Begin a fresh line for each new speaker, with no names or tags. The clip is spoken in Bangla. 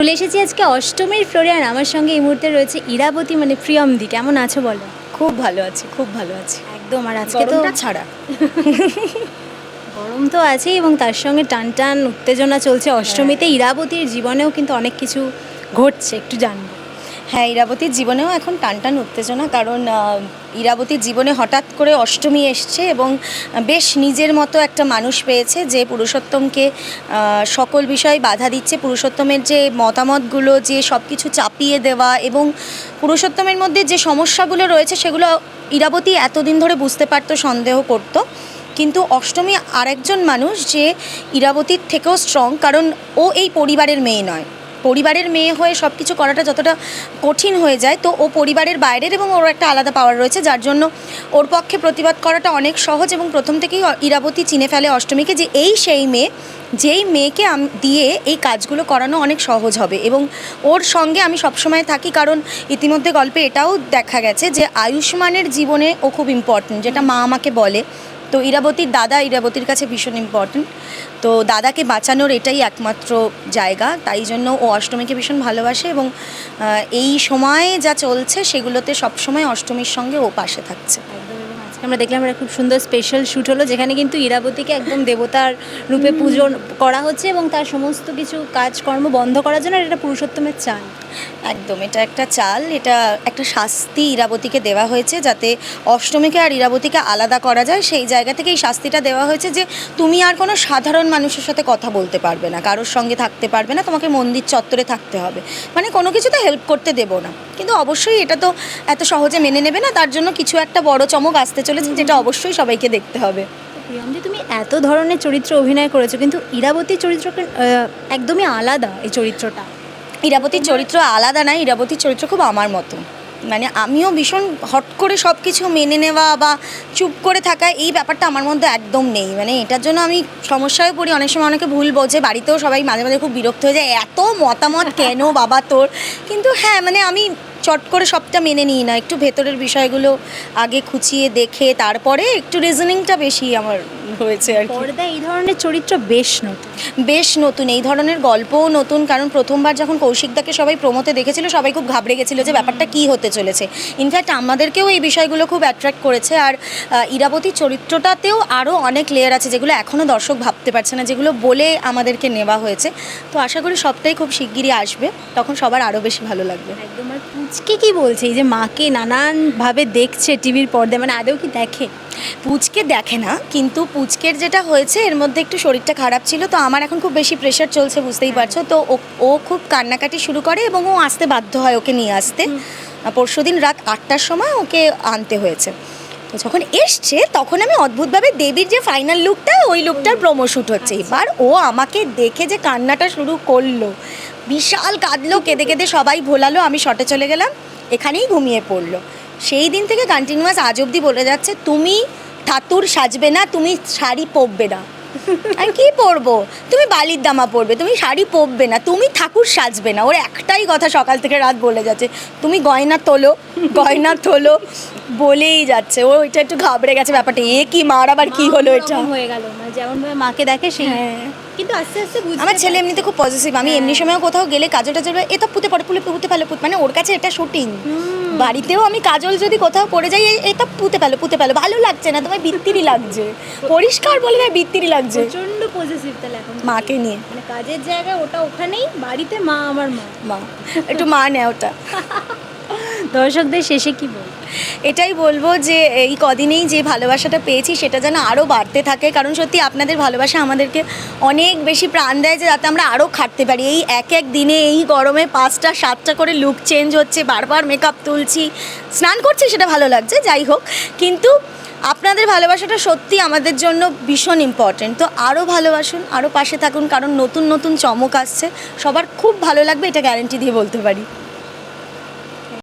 চলে এসেছি আজকে অষ্টমীর ফ্লোরে আর আমার সঙ্গে এই মুহূর্তে রয়েছে ইরাবতী মানে প্রিয়মদি। কেমন আছো বলো?
খুব ভালো আছি খুব ভালো আছি।
একদম আর আজকে তো
ছাড়া।
গরম তো আছেই এবং তার সঙ্গে টান টান উত্তেজনা চলছে। অষ্টমীতে ইরাবতীর জীবনেও কিন্তু অনেক কিছু ঘটছে একটু জানব।
হ্যাঁ ইরাবতীর জীবনেও এখন টানটান উত্তেজনা, কারণ ইরাবতীর জীবনে হঠাৎ করে অষ্টমী এসছে এবং বেশ নিজের মতো একটা মানুষ পেয়েছে যে পুরুষোত্তমকে সকল বিষয়ে বাধা দিচ্ছে। পুরুষোত্তমের যে মতামতগুলো, যে সব কিছু চাপিয়ে দেওয়া এবং পুরুষোত্তমের মধ্যে যে সমস্যাগুলো রয়েছে, সেগুলো ইরাবতী এতদিন ধরে বুঝতে পারতো, সন্দেহ করতো। কিন্তু অষ্টমী আরেকজন মানুষ যে ইরাবতীর থেকেও স্ট্রং কারণ ও এই পরিবারের মেয়ে নয়। পরিবারের মেয়ে হয়ে সব কিছু করাটা যতটা কঠিন হয়ে যায়, তো ও পরিবারের বাইরের এবং ওর একটা আলাদা পাওয়ার রয়েছে, যার জন্য ওর পক্ষে প্রতিবাদ করাটা অনেক সহজ এবং প্রথম থেকেই ইরাবতী চিনে ফেলে অষ্টমীকে যে এই সেই মেয়ে, যেই মেয়েকে দিয়ে এই কাজগুলো করানো অনেক সহজ হবে এবং ওর সঙ্গে আমি সবসময় থাকি কারণ ইতিমধ্যে গল্পে এটাও দেখা গেছে যে আয়ুষ্মানের জীবনে ও খুব ইম্পর্টেন্ট যেটা মা আমাকে বলে তো ইরাবতীর দাদা ইরাবতীর কাছে ভীষণ ইম্পর্টেন্ট তো দাদাকে বাঁচানোর এটাই একমাত্র জায়গা, তাই জন্য ও অষ্টমীকে ভীষণ ভালোবাসে এবং এই সময়ে যা চলছে সেগুলোতে সবসময় অষ্টমীর সঙ্গে ও পাশে থাকছে।
আজকে আমরা দেখলাম একটা খুব সুন্দর স্পেশাল শ্যুট হলো, যেখানে কিন্তু ইরাবতীকে একদম দেবতার রূপে পুজো করা হচ্ছে এবং তার সমস্ত কিছু কাজকর্ম বন্ধ করার জন্য এটা পুরুষোত্তমের চান
একদম, এটা একটা চাল, এটা একটা শাস্তি ইরাবতীকে দেওয়া হয়েছে যাতে অষ্টমীকে আর ইরাবতীকে আলাদা করা যায়। সেই জায়গা থেকে এই শাস্তিটা দেওয়া হয়েছে যে তুমি আর কোনো সাধারণ মানুষের সাথে কথা বলতে পারবে না, কারোর সঙ্গে থাকতে পারবে না, তোমাকে মন্দির চত্বরে থাকতে হবে। মানে কোনো কিছুতে হেল্প করতে দেবো না। কিন্তু অবশ্যই এটা তো এত সহজে মেনে নেবে না, তার জন্য কিছু একটা বড় চমক আসতে চলেছে যেটা অবশ্যই সবাইকে দেখতে হবে।
তুমি এত ধরনের চরিত্র অভিনয় করেছ কিন্তু ইরাবতীর চরিত্র একদমই আলাদা এই চরিত্রটা।
ইরাবতীর চরিত্র আলাদা না ইরাবতীর চরিত্র খুব আমার মতো। মানে আমিও ভীষণ হট করে সব কিছু মেনে নেওয়া বা চুপ করে থাকা এই ব্যাপারটা আমার মধ্যে একদম নেই। মানে এটার জন্য আমি সমস্যায় পড়ি অনেক সময় অনেকে ভুল বোঝে বাড়িতেও সবাই মাঝে মাঝে খুব বিরক্ত হয়ে যায় এত মতামত কেন বাবা তোর? কিন্তু হ্যাঁ মানে আমি চট করে সবটা মেনে নিই না। একটু ভেতরের বিষয়গুলো আগে খুঁচিয়ে দেখে, তারপরে একটু রিজনিংটা বেশি আমার হয়েছে আর কি।
পর্দায় এই ধরনের চরিত্র বেশ নতুন।
বেশ নতুন এই ধরনের গল্পও নতুন কারণ প্রথমবার যখন কৌশিকদাকে সবাই প্রমোতে দেখেছিল সবাই খুব ঘাবড়ে গেছিল যে ব্যাপারটা কী হতে চলেছে। ইনফ্যাক্ট আমাদেরকেও এই বিষয়গুলো খুব অ্যাট্রাক্ট করেছে আর ইরাবতী চরিত্রটাতেও আরও অনেক লেয়ার আছে যেগুলো এখনও দর্শক ভাবতে পারছে না যেগুলো বলে আমাদেরকে নেওয়া হয়েছে। তো আশা করি সবটাই খুব শিগগিরই আসবে তখন সবার আরও বেশি ভালো লাগবে।
একদম আর পুচকে কি বলছে? এই যে মাকে নানানভাবে দেখছে টিভির পর্দায় মানে আদৌ কি দেখে?
পুচকে দেখে না কিন্তু পুচকের যেটা হয়েছে এর মধ্যে একটু শরীরটা খারাপ ছিল তো আমার এখন খুব বেশি প্রেশার চলছে বুঝতেই পারছ। তো ও- ও খুব কান্নাকাটি শুরু করে এবং ও আসতে বাধ্য হয় ওকে নিয়ে আসতে। পরশু দিন রাত আটটার সময় ওকে আনতে হয়েছে। তো যখন এসছে তখন আমি অদ্ভুতভাবে দেবীর যে ফাইনাল লুকটা ওই লুকটার প্রোমো শ্যুট হচ্ছে। এবার ও আমাকে দেখে যে কান্নাটা শুরু করল। বিশাল কাঁদলো কেঁদে কেঁদে সবাই ভোলালো আমি শটে চলে গেলাম এখানেই ঘুমিয়ে পড়ল। সেই দিন থেকে কন্টিনিউয়াস আজ অবধি বলে যাচ্ছে তুমি ঠাতুর সাজবে না তুমি শাড়ি পরবে না। আমি কি পরবো? তুমি বালির দামা পরবে তুমি শাড়ি পরবে না তুমি ঠাকুর সাজবে না। ওর একটাই কথা সকাল থেকে রাত বলে যাচ্ছে তুমি গয়না তোলো গয়না তোলো বলেই যাচ্ছে। ও এটা একটু ঘাবড়ে গেছে ব্যাপারটা। এ কি মার আবার কি হলো এটা?
হয়ে গেল। মানে যেমন ভাবে মাকে দেখে সে
হ্যাঁ।
কিন্তু আস্তে আস্তে বুঝতে
আমার ছেলে এমনিতে খুব পজিটিভ আমি এমনি সময় কোথাও গেলে কাজল টাজল এ তো পুঁতে পড়ে পুলে পুঁতে ফেলো পুঁতে মানে ওর কাছে এটা শুটিং বাড়িতেও আমি কাজল যদি কোথাও পড়ে যাই এটা পুঁতে ফেলো পুঁতে ফেলো। ভালো লাগছে না তোমার বিত্তিরি লাগছে। পরিষ্কার বলে না বিত্তিরি লাগছে।
প্রচণ্ড পজিটিভ তাহলে এখন
মাকে নিয়ে।
মানে কাজের জায়গায় ওটা ওখানেই বাড়িতে মা আমার মা।
মা একটু মা নেয় ওটা।
দর্শকদের শেষে কি বল
এটাই বলব যে, এই কদিনেই যে ভালোবাসাটা পেয়েছি সেটা যেন আরও বাড়তে থাকে। কারণ সত্যি আপনাদের ভালোবাসা আমাদেরকে অনেক বেশি প্রাণ দেয় যে, যাতে আমরা আরও খাটতে পারি। এই এক এক দিনে, এই গরমে পাঁচটা, সাতটা করে লুক চেঞ্জ হচ্ছে, বারবার মেকআপ তুলছি। স্নান করছি, সেটা ভালো লাগছে, যাই হোক। কিন্তু আপনাদের ভালোবাসাটা সত্যি আমাদের জন্য ভীষণ ইম্পর্টেন্ট তো আরও ভালোবাসুন আরও পাশে থাকুন, কারণ নতুন নতুন চমক আসছে। সবার খুব ভালো লাগবে, এটা গ্যারেন্টি দিয়ে বলতে পারি।